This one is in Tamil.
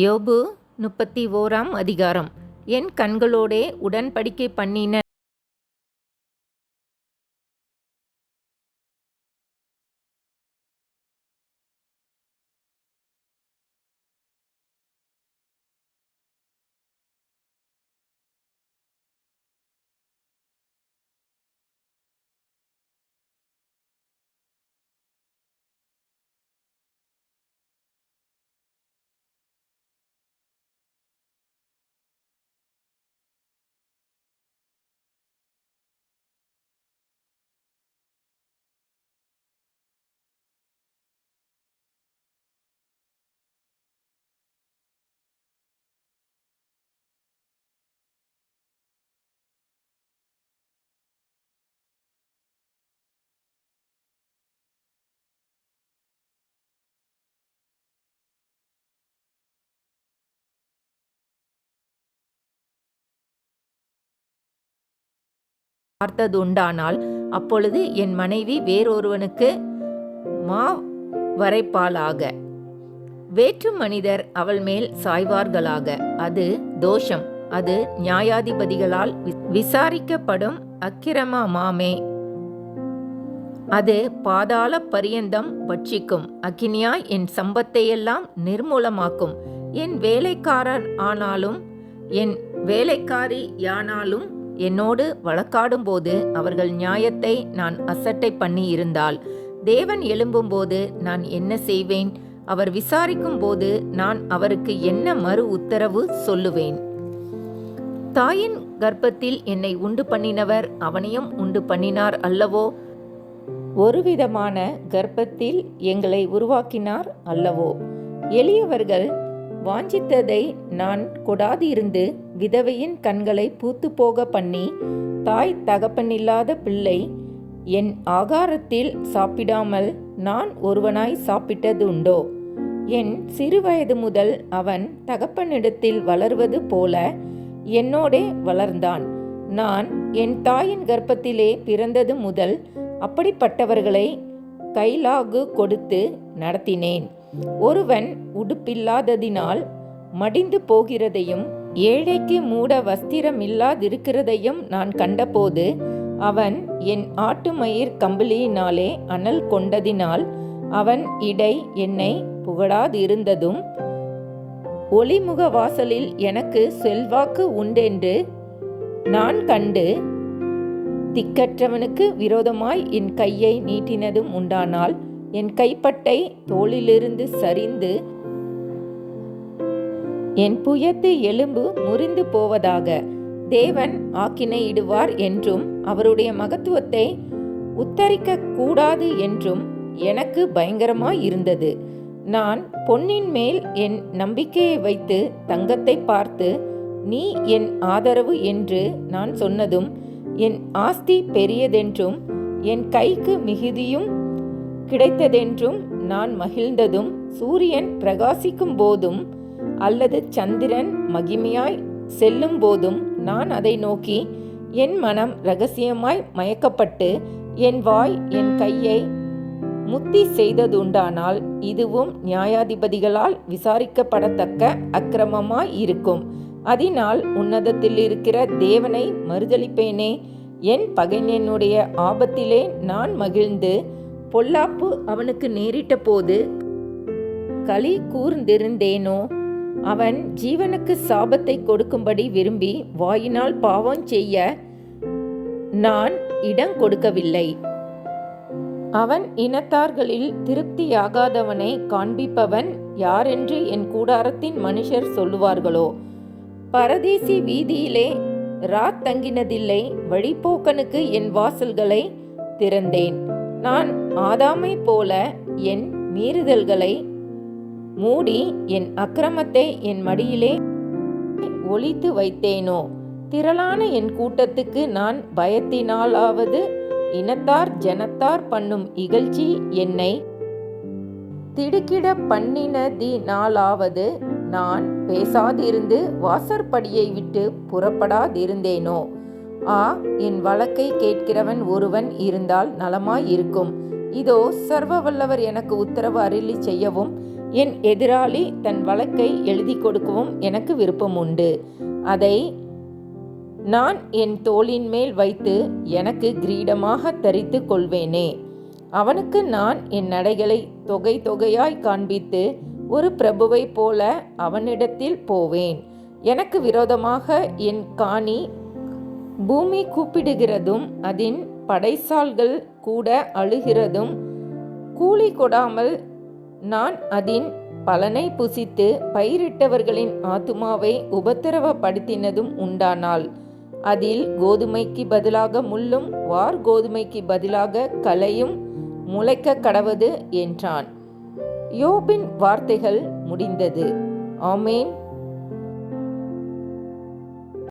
யோபு முப்பத்தி ஓராம் அதிகாரம். என் கண்களோடே உடன்படிக்கை பண்ணின பார்த்தது உண்டானால் அப்பொழுது என் மனைவி வேறொருவனுக்கு மா வரைப்பாளாக. வேற்று மனிதர் அவள் மேல் சாய்வார்களாக. அது தோஷம். அது நியாயாதிபதிகளால் விசாரிக்கப்படும் விசாரிக்கப்படும் அக்கிரமமாமே அது பாதாள பரியந்தம் பட்சிக்கும். அக்கினியாய் என் சம்பத்தையெல்லாம் நிர்மூலமாக்கும். என் வேலைக்காரர் ஆனாலும் என் வேலைக்காரி யானாலும் என்னோடு வழக்காடும்போது அவர்கள் நியாயத்தை நான் அசட்டை பண்ணி இருந்தால் தேவன் எழும்பும்போது நான் என்ன செய்வேன்? அவர் விசாரிக்கும் போது நான் அவருக்கு என்ன மறு உத்தரவு சொல்லுவேன்? தாயின் கர்ப்பத்தில் என்னை உண்டு பண்ணினவர் அவனையும் உண்டு பண்ணினார் அல்லவோ? ஒருவிதமான கர்ப்பத்தில் எங்களை உருவாக்கினார் அல்லவோ? எளியவர்கள் வாஞ்சித்ததை நான் கொடாதிருந்து விதவையின் கண்களை பூத்து போக பண்ணி தாய் தகப்பனில்லாத பிள்ளை என் ஆகாரத்தில் சாப்பிடாமல் நான் ஒருவனாய் சாப்பிட்டது உண்டோ? என் சிறுவயது முதல் அவன் தகப்பனிடத்தில் வளர்வது போல என்னோடே வளர்ந்தான். நான் என் தாயின் கர்ப்பத்திலே பிறந்தது முதல் அப்படிப்பட்டவர்களை கைலாகு கொடுத்து நடத்தினேன். ஒருவன் உடுப்பில்லாததினால் மடிந்து போகிறதையும் ஏழைக்கு மூட வஸ்திரமில்லாதிருக்கிறதையும் நான் கண்டபோது அவன் என் ஆட்டுமயிர் கம்பளியினாலே அனல் கொண்டதினால் அவன் இடை என்னை புகழாதிருந்ததும் ஒளிமுக வாசலில் எனக்கு செல்வாக்கு உண்டென்று நான் கண்டு திக்கற்றவனுக்கு விரோதமாய் என் கையை நீட்டினதும் உண்டானால் என் கைப்பட்டை தோளிலிருந்து சரிந்து என் புயத்து எலும்பு முறிந்து போவதாக. தேவன் ஆக்கினையிடுவார் என்றும் அவருடைய மகத்துவத்தை உத்தரிக்க கூடாது என்றும் எனக்கு பயங்கரமாய் இருந்தது. நான் பொன்னின் மேல் என் நம்பிக்கையை வைத்து தங்கத்தை பார்த்து நீ என் ஆதரவு என்று நான் சொன்னதும் என் ஆஸ்தி பெரியதென்றும் என் கைக்கு மிகுதியும் கிடைத்ததென்றும் நான் மகிழ்ந்ததும் சூரியன் பிரகாசிக்கும் போதும் அல்லது சந்திரன் மகிமையாய் செல்லும் போதும் நான் அதை நோக்கி என் மனம் ரகசியமாய் மயக்கப்பட்டு என் வாய் என் கையை முத்தி செய்ததுண்டானால் இதுவும் நியாயாதிபதிகளால் விசாரிக்கப்படத்தக்க அக்கிரமமாய் இருக்கும். அதனால் உன்னதத்தில் இருக்கிற தேவனை மறுதளிப்பேனே என் பகைஞனுடைய ஆபத்திலே நான் மகிழ்ந்து பொல்லாப்பு அவனுக்கு நேரிட்ட போது களி கூர்ந்திருந்தேனோ? அவன் ஜீவனுக்கு சாபத்தை கொடுக்கும்படி விரும்பி வாயினால் பாவம் செய்ய நான் இடம் கொடுக்கவில்லை. அவன் இனத்தார்களில் திருப்தியாகாதவனை காண்பிப்பவன் யாரென்று என் கூடாரத்தின் மனுஷர் சொல்லுவார்களோ? பரதேசி வீதியிலே ராத் தங்கினதில்லை வழிப்போக்கனுக்கு என் வாசல்களை திறந்தேன். நான் ஆதாமை போல என் மீறுதல்களை மூடி என் அக்கிரமத்தை என் மடியிலே ஒளித்து வைத்தேனோ? திரளான என் கூட்டத்துக்கு நான் பயத்தினாலாவது இனத்தார் ஜனத்தார் பண்ணும் இகழ்ச்சி என்னை திடுக்கிட பண்ணினதினாலாவது நான் பேசாதிருந்து வாசற்படியை விட்டு புறப்படாதிருந்தேனோ? ஆ என் வழக்கை கேட்கிறவன் ஒருவன் இருந்தால் நலமாய் இருக்கும் இதோ சர்வ வல்லவர் எனக்கு உத்தரவு அருளி செய்யவும் என் எதிராளி தன் வழக்கை எழுதி கொடுக்கவும் எனக்கு விருப்பம் உண்டு அதை நான் என் தோளின் மேல் வைத்து எனக்கு கிரீடமாக தரித்து கொள்வேனே. அவனுக்கு நான் என் நடைகளை தொகை தொகையாய் காண்பித்து ஒரு பிரபுவைப் போல அவனிடத்தில் போவேன். எனக்கு விரோதமாக என் காணி பூமி கூப்பிடுகிறதும் அதன் படைசால்கள் கூட அழுகிறதும் கூலி கொடாமல் நான் அதன் பலனை புசித்து பயிரிட்டவர்களின் ஆத்துமாவை உபத்திரவப்படுத்தினதும் உண்டானால் அதில் கோதுமைக்கு பதிலாக முள்ளும் வார் கோதுமைக்கு பதிலாக கலையும் முளைக்க கடவது என்றான். யோபின் வார்த்தைகள் முடிந்தது. ஆமேன்.